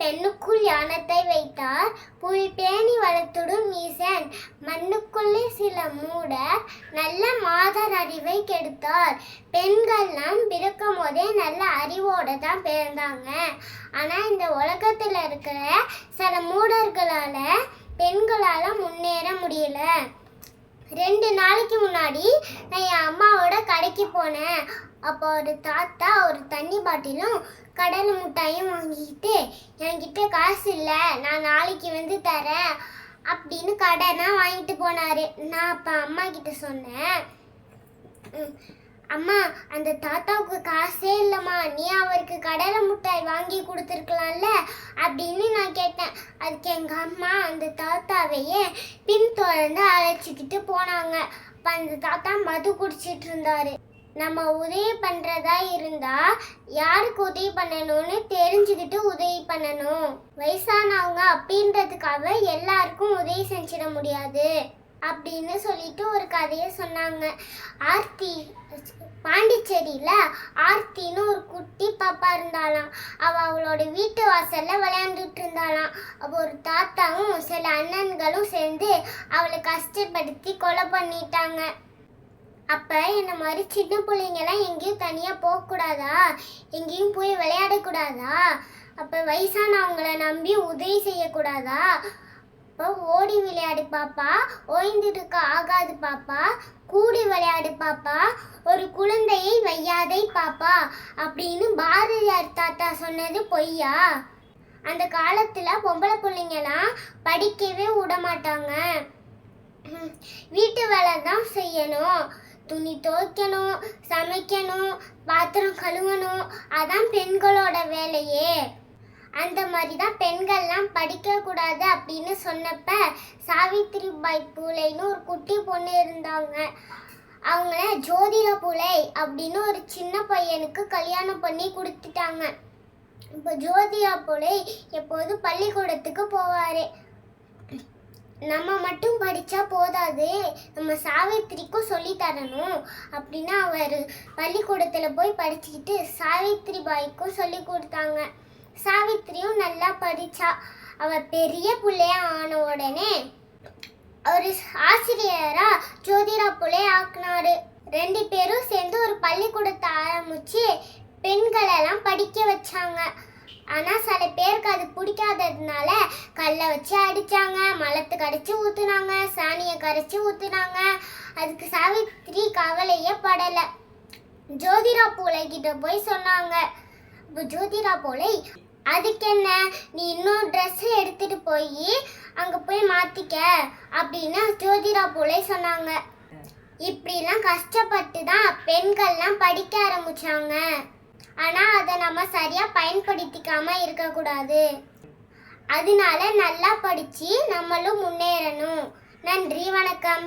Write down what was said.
பெண்ணுக்குள் யானத்தை வைத்தார். புல் பேணி வளர்த்துடும் ஈசன் மண்ணுக்குள்ளே சில மூடர் நல்ல மாதர் அறிவை கெடுத்தார். பெண்கள்லாம் பிறக்கும் போதே நல்ல அறிவோட தான் பிறந்தாங்க. ஆனால் இந்த உலகத்தில் இருக்கிற சில மூடர்களால் பெண்களால் முன்னேற முடியல. ரெண்டு நாளைக்கு முன்னாடி நான் என் அம்மாவோட கடைக்கு போனேன். அப்போ ஒரு தாத்தா ஒரு தண்ணி பாட்டிலும் கடலை மிட்டாயும் வாங்கிட்டு என்கிட்ட காசு இல்லை நான் நாளைக்கு வந்து தரேன் அப்படின்னு கடனை வாங்கிட்டு போனார். நான் அப்போ அம்மா கிட்ட சொன்னேன். "ம், அம்மா அந்த தாத்தாவுக்கு காசே இல்லைம்மா. நீ அவருக்கு கடலை முட்டாய் வாங்கி கொடுத்துருக்கலாம்ல அப்படின்னு நான் கேட்டேன். அதுக்கு எங்கள் அம்மா அந்த தாத்தாவையே பின் தொடர்ந்து அழைச்சிக்கிட்டு போனாங்க. அப்போ அந்த தாத்தா மது குடிச்சிட்டு இருந்தாரு. நம்ம உதவி பண்றதா இருந்தா யாருக்கு உதவி பண்ணணும்னு தெரிஞ்சுக்கிட்டு உதவி பண்ணணும். வயசானவங்க அப்படின்றதுக்காக எல்லாருக்கும் உதவி செஞ்சிட முடியாது அப்படின்னு சொல்லிட்டு ஒரு கதையை சொன்னாங்க. ஆர்த்தி பாண்டிச்சேரியில ஆர்த்தின்னு ஒரு குட்டி பாப்பா இருந்தாளாம். அவ அவளோட வீட்டு வாசல்ல விளையாண்டுட்டு இருந்தாலாம் அப்போ ஒரு தாத்தாவும் சில அண்ணன்களும் சேர்ந்து அவளை கஷ்டப்படுத்தி கொலை பண்ணிட்டாங்க. அப்போ என்ன மாதிரி சின்ன பிள்ளைங்கெல்லாம் எங்கேயும் தனியாக போகக்கூடாதா? எங்கேயும் போய் விளையாடக்கூடாதா? அப்போ வயசானவங்கள நம்பி உதவி செய்யக்கூடாதா? அப்போ ஓடி விளையாடு பாப்பா. ஓய்ந்திருக்க ஆகாது பாப்பா. கூடி விளையாடு பாப்பா. ஒரு குழந்தையை வையாதே பாப்பா அப்படின்னு பாரதியார் தாத்தா சொன்னது பொய்யா? அந்த காலத்தில் பொம்பளை பிள்ளைங்கெல்லாம் படிக்கவே விட மாட்டாங்க வீட்டு வேலை தான் செய்யணும். துணி துவைக்கணும் சமைக்கணும் பாத்திரம் கழுவணும். அதான் பெண்களோட வேலையே. அந்த மாதிரி தான் பெண்கள்லாம் படிக்கக்கூடாது அப்படின்னு சொன்னப்ப சாவித்திரி பாய் பூலைன்னு ஒரு குட்டி பொண்ணு இருந்தாங்க. அவங்கள ஜோதிட பூலை அப்படின்னு ஒரு சின்ன பையனுக்கு கல்யாணம் பண்ணி கொடுத்துட்டாங்க. இப்போ ஜோதிடா பூலை எப்போதும் பள்ளிக்கூடத்துக்கு போவாரு. நம்ம மட்டும் படித்தா போதாது. நம்ம சாவித்திரிக்கும் சொல்லி தரணும். அப்படின்னா அவர் பள்ளிக்கூடத்தில் போய் படிச்சுக்கிட்டு சாவித்திரி பாய்க்கும் சொல்லி கொடுத்தாங்க. சாவித்திரியும் நல்லா படித்தா அவ பெரிய பிள்ளையா ஆன உடனே ஒரு ஆசிரியரா ஜோதிரா புலே ஆக்குனாரு. ரெண்டு பேரும் சேர்ந்து ஒரு பள்ளிக்கூடத்தை ஆரம்பிச்சு பெண்களெல்லாம் படிக்க வச்சாங்க. ஆனால் சில பேருக்கு அது பிடிக்காததுனால கல்லை வச்சு அடித்தாங்க மலத்தை கரைச்சி ஊற்றுனாங்க சாணியை கரைச்சி ஊற்றுனாங்க அதுக்கு சாவித்திரி கவலையே படலை. ஜோதிரா பூலை கிட்ட போய் சொன்னாங்க ஜோதிரா போலை அதுக்கு என்ன? நீ இன்னும் ட்ரெஸ் எடுத்துட்டு போய் அங்கே போய் மாற்றிக்க அப்படின்னு ஜோதிரா போலே சொன்னாங்க. இப்படிலாம் கஷ்டப்பட்டு தான் பெண்கள்லாம் படிக்க ஆரம்பிச்சாங்க. ஆனால் அதை நம்ம சரியாக பயன்படுத்திக்காம இருக்கக்கூடாது. அதனால நல்லா படித்து நம்மளும் முன்னேறணும். நன்றி வணக்கம்.